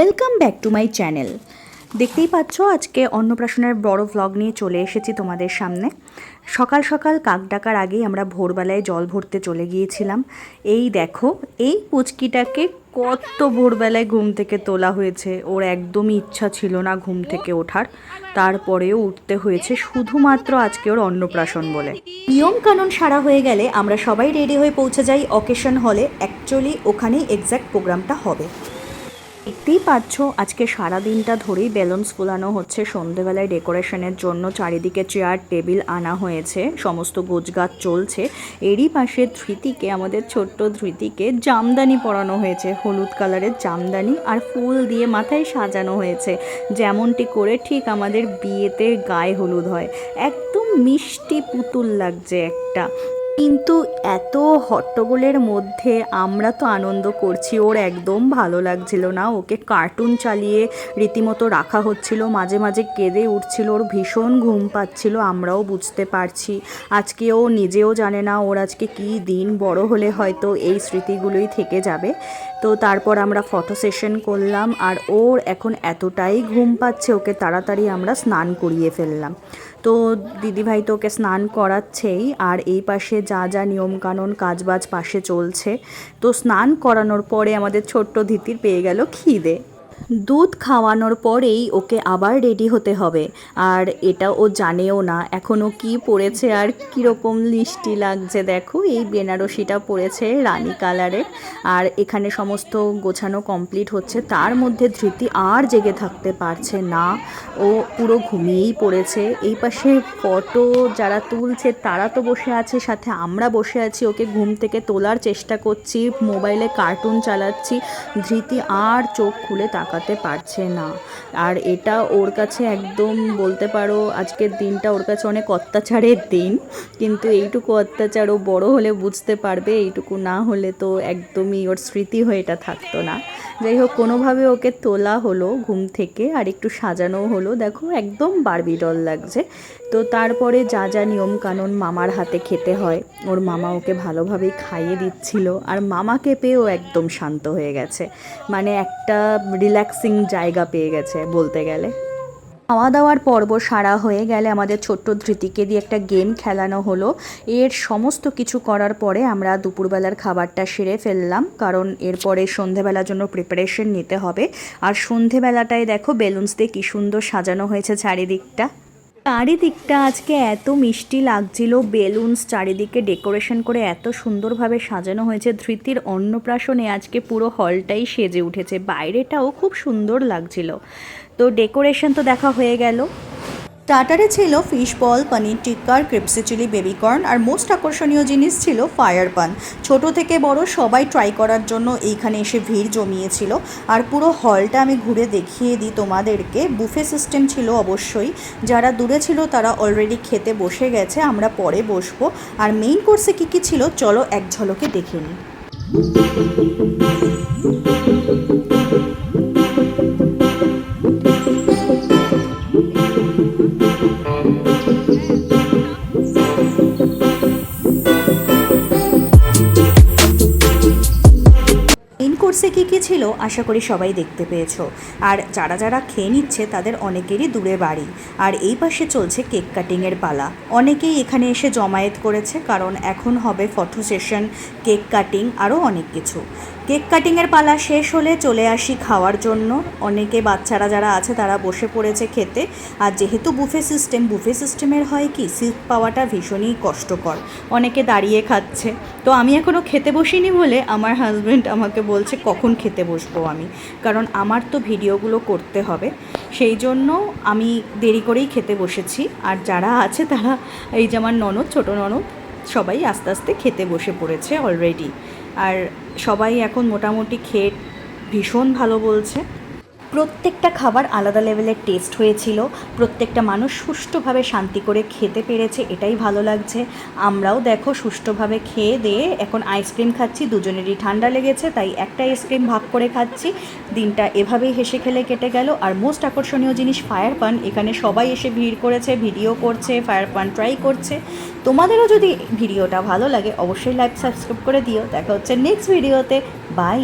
Welcome back to my channel দেখতেই পাচ্ছ, আজকে অন্নপ্রাশনের বড় ভ্লগ নিয়ে চলে এসেছি তোমাদের সামনে। সকাল সকাল কাক ডাকার আগেই আমরা ভোরবেলায় জল ভরতে চলে গিয়েছিলাম। এই দেখো, এই পুচকিটাকে কত ভোরবেলায় ঘুম থেকে তোলা হয়েছে। ওর একদমই ইচ্ছা ছিল না ঘুম থেকে ওঠার। তারপরেও উঠতে হয়েছে শুধুমাত্র আজকে ওর অন্নপ্রাশন বলে। নিয়ম কানুন সারা হয়ে গেলে আমরা সবাই রেডি হয়ে পৌঁছে যাই অকেশন হলে অ্যাকচুয়ালি ওখানেই এক্স্যাক্ট প্রোগ্রামটা হবে। দেখতেই পাচ্ছ আজকে সারা দিনটা ধরেই বেলুনস ফুলানো হচ্ছে। সন্ধেবেলায় ডেকোরেশনের জন্য চারিদিকে চেয়ার, টেবিল আনা হয়েছে। সমস্ত গোছগাছ চলছে। এরই পাশে ধৃতিকে, আমাদের ছোট্ট ধৃতিকে জামদানি পরানো হয়েছে। হলুদ কালারের জামদানি আর ফুল দিয়ে মাথায় সাজানো হয়েছে। যেমনটি করে ঠিক আমাদের বিয়েতে গায়ে হলুদ হয়। একদম মিষ্টি পুতুল লাগছে একটা। কিন্তু এত হট্টগোলের মধ্যে আমরা তো আনন্দ করছি। ওর একদম ভালো লাগছিল না। ওকে কার্টুন চালিয়ে রীতিমতো রাখা হচ্ছিল। মাঝে মাঝে কেঁদে উঠছিল। ওর ভীষণ ঘুম পাচ্ছিল। আমরাও বুঝতে পারছি। আজকে ও নিজেও জানে না ওর আজকে কী দিন। বড় হলে হয়তো এই স্মৃতিগুলোই থেকে যাবে। তো তারপর আমরা ফটো সেশন করলাম আর ওর এখন এতটাই ঘুম পাচ্ছে, ওকে তাড়াতাড়ি আমরা স্নান করিয়ে ফেললাম। তো দিদিভাই তো ওকে স্নান করাচ্ছেই আর এই পাশে যা যা নিয়মকানুন কাজবাজ পাশে চলছে। তো স্নান করানোর পরে আমাদের ছোট্ট ধিতির পেয়ে গেল খিদে। দুধ খাওয়ানোর পরেই ওকে আবার রেডি হতে হবে। আর এটা ও জানেও না এখনও কি পড়েছে আর কীরকম লিষ্টি লাগছে দেখো, এই বেনারসিটা পড়েছে রানী কালারের। আর এখানে সমস্ত গোছানো কমপ্লিট হচ্ছে, তার মধ্যে ধৃতি আর জেগে থাকতে পারছে না। ও পুরো ঘুমিয়েই পড়েছে। এই পাশে ফটো যারা তুলছে, তারা তো বসে আছে, সাথে আমরা বসে আছি। ওকে ঘুম থেকে তোলার চেষ্টা করছি, মোবাইলে কার্টুন চালাচ্ছি। ধৃতি আর চোখ খুলে তাকাতে পারছে না। আর এটা ওর কাছে একদম বলতে পারো, আজকের দিনটা ওর কাছে অনেক অত্যাচারের দিন। কিন্তু এইটুকু অত্যাচার ও বড় হলে বুঝতে পারবে, এইটুকু না হলে তো একদমই ওর স্মৃতি হয়ে এটা থাকতো না। যাই হোক, কোনোভাবে ওকে তোলা হলো ঘুম থেকে আর একটু সাজানো হলো। দেখো, একদম বারবি ডল লাগছে। তো তারপরে যা যা নিয়ম কানুন মামার হাতে খেতে হয়, ওর মামা ওকে ভালোভাবেই খাইয়ে দিচ্ছিল। আর মামাকে পেয়েও একদম শান্ত হয়ে গেছে। মানে একটা রিল্যাক্সিং জায়গা পেয়ে গেছে বলতে গেলে। খাওয়া দাওয়ার পর্ব সারা হয়ে গেলে আমাদের ছোট্ট ধৃতিকে দিয়ে একটা গেম খেলানো হলো। এর সমস্ত কিছু করার পরে আমরা দুপুরবেলার খাবারটা সেরে ফেললাম, কারণ এরপরে সন্ধেবেলার জন্য প্রিপারেশন নিতে হবে। আর সন্ধেবেলাটায় দেখো বেলুনস দিয়ে কী সুন্দর সাজানো হয়েছে চারিদিকটা। চারিদিকটা আজকে এত মিষ্টি লাগছিল, বেলুনস চারিদিকে ডেকোরেশন করে এত সুন্দরভাবে সাজানো হয়েছে, ধৃতির অন্নপ্রাশনে আজকে পুরো হলটাই সেজে উঠেছে, বাইরেটাও খুব সুন্দর লাগছিল। তো ডেকোরেশন তো দেখা হয়ে গেল। স্টার্টারে ছিল ফিশ বল পনির টিক্কার ক্রিপসি চিলি বেবিকর্ন আর মোস্ট আকর্ষণীয় জিনিস ছিল ফায়ার পান ছোট থেকে বড় সবাই ট্রাই করার জন্য এইখানে এসে ভিড় জমিয়েছিল। আর পুরো হলটা আমি ঘুরে দেখিয়ে দিই তোমাদেরকে। বুফে সিস্টেম ছিল অবশ্যই। যারা দূরে ছিল তারা অলরেডি খেতে বসে গেছে, আমরা পরে বসবো। আর মেইন কোর্সে কী কী ছিল, চলো এক ঝলকে দেখে নিই। ছিল, আশা করি সবাই দেখতে পেয়েছ। আর যারা যারা খেয়ে নিচ্ছে, তাদের অনেকেরই দূরে বাড়ি। আর এই পাশে চলছে কেক কাটিংয়ের পালা। অনেকেই এখানে এসে জমায়েত করেছে, কারণ এখন হবে ফটো সেশন, কেক কাটিং, আরও অনেক কিছু। কেক কাটিংয়ের পালা শেষ হলে চলে আসি খাওয়ার জন্য। অনেকে বাচ্চারা যারা আছে তারা বসে পড়েছে খেতে। আর যেহেতু বুফে সিস্টেম, বুফে সিস্টেমের হয় কি সিট পাওয়াটা ভীষণই কষ্টকর। অনেকে দাঁড়িয়ে খাচ্ছে। তো আমি এখনও খেতে বসিনি বলে আমার হাজব্যান্ড আমাকে বলছে, কখন খেতে বসবো আমি? কারণ আমার তো ভিডিওগুলো করতে হবে। সেই জন্য আমি দেরি করেই খেতে বসেছি। আর যারা আছে তারা, এই যে আমার ননদ, ছোটো ননদ, সবাই আস্তে আস্তে খেতে বসে পড়েছে অলরেডি আর সবাই এখন মোটামুটি খেয়ে ভীষণ ভালো বলছে। প্রত্যেকটা খাবার আলাদা লেভেলের টেস্ট হয়েছিল। প্রত্যেকটা মানুষ সুষ্ঠুভাবে শান্তি করে খেতে পেরেছে, এটাই ভালো লাগছে। আমরাও দেখো সুষ্ঠুভাবে খেয়ে দিয়ে এখন আইসক্রিম খাচ্ছি, দুজনেরই ঠান্ডা লেগেছে, তাই একটা আইসক্রিম ভাগ করে খাচ্ছি। দিনটা এভাবেই হেসে খেলে কেটে গেল। আর মোস্ট আকর্ষণীয় জিনিস ফায়ার পান, এখানে সবাই এসে ভিড় করেছে, ভিডিও করছে, ফায়ার পান ট্রাই করছে। তোমাদেরও যদি ভিডিওটা ভালো লাগে, অবশ্যই লাইক সাবস্ক্রাইব করে দিও। দেখা হচ্ছে নেক্সট ভিডিওতে বাই